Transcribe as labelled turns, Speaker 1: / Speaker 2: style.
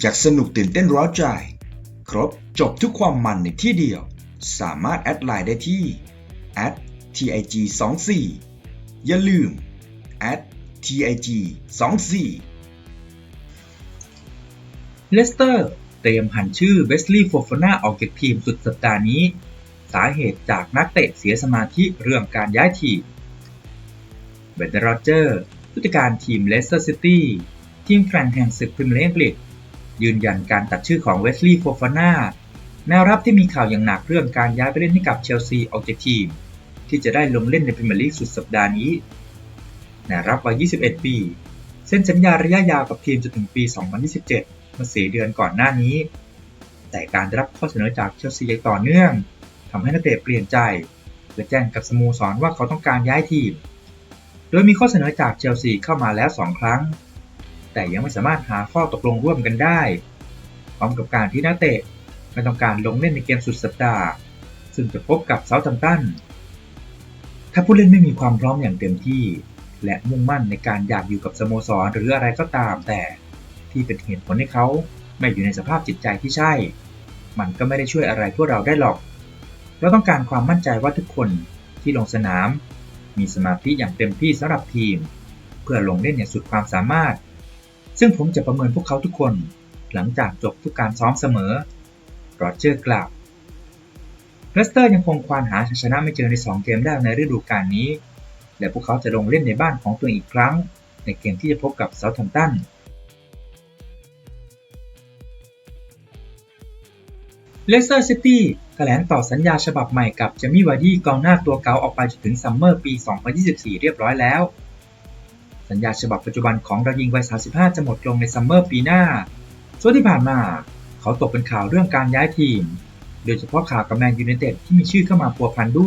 Speaker 1: อยากสนุกตื่นเต้นร้าวใจ ครบจบทุกความมันในที่เดียว สามารถแอดไลน์ได้ที่ @tig 2 4อย่าลืม @tig 2 4
Speaker 2: เลสเตอร์เตรียมหันชื่อเวสลีย์โฟฟาน่าออกจากทีมสุดสัปดาห์นี้ สาเหตุจากนักเตะเสียสมาธิเรื่องการย้ายทีมเบนเดอร์โรเจอร์ผู้จัดการทีมเลสเตอร์ซิตี้ทีมแข่งแห่งศึกพรีเมียร์ลีก ยืนยันการตัดชื่อของเวสลีย์โฟฟาน่าแนวรับที่มีข่าวอย่างหนักเรื่องการย้ายไปเล่นให้กับเชลซีออกจากทีม ที่จะได้ลงเล่นในพรีเมียร์ลีกสุดสัปดาห์นี้แนวรับวัย 21 ปีเซ็นสัญญาระยะยาวกับทีมจนถึงปี 2027เมื่อสีเดือนก่อนหน้านี้ แต่การรับข้อเสนอจากเชลซีอย่างต่อเนื่องทำให้นักเตะเปลี่ยนใจและแจ้งกับสโมสรว่าเขาต้องการย้ายทีม โดยมีข้อเสนอจากเชลซีเข้ามาแล้ว 2 ครั้ง แต่ยังไม่สามารถหาข้อตกลงร่วมกันได้ พร้อมกับการที่นักเตะไม่ต้องการลงเล่นในเกมสุดสัปดาห์ ซึ่งจะพบกับเซาท์แฮมตัน ถ้าผู้เล่นไม่มีความพร้อมอย่างเต็มที่ และมุ่งมั่นในการอยากอยู่กับสโมสรหรืออะไรก็ตามแต่ที่เป็นเหตุผลให้เขาไม่อยู่ในสภาพจิตใจที่ใช่ มันก็ไม่ได้ช่วยอะไรพวกเราได้หรอก เราต้องการความมั่นใจว่าทุกคนที่ลงสนาม มีสมาธิอย่างเต็มที่สำหรับทีม เพื่อลงเล่นอย่างสุดความสามารถ ซึ่งผมจะประเมินพวกเขาทุกคนหลังจากจบทุกการซ้อมเสมอ โรเจอร์กล่าวเลสเตอร์ยังคงควานหาชัยชนะไม่เจอใน 2 เกมแรกในฤดูกาลนี้ และพวกเขาจะลงเล่นในบ้านของตัวเองอีกครั้ง ในเกมที่จะพบกับเซาท์แฮมป์ตัน เลสเตอร์ซิตี้แถลงต่อสัญญาฉบับใหม่กับเจมี่วาร์ดี้กองหน้าตัวเก่าออกไปจนถึงซัมเมอร์ปี 2024 เรียบร้อยแล้ว สัญญาฉบับปัจจุบันของดายิงวัย 35 จะหมดลงในซัมเมอร์ปีหน้า ส่วนที่ผ่านมา เขาตกเป็นข่าวเรื่องการย้ายทีม โดยเฉพาะข่าวกับแมนยูไนเต็ดที่มีชื่อเข้ามาพัวพันด้วย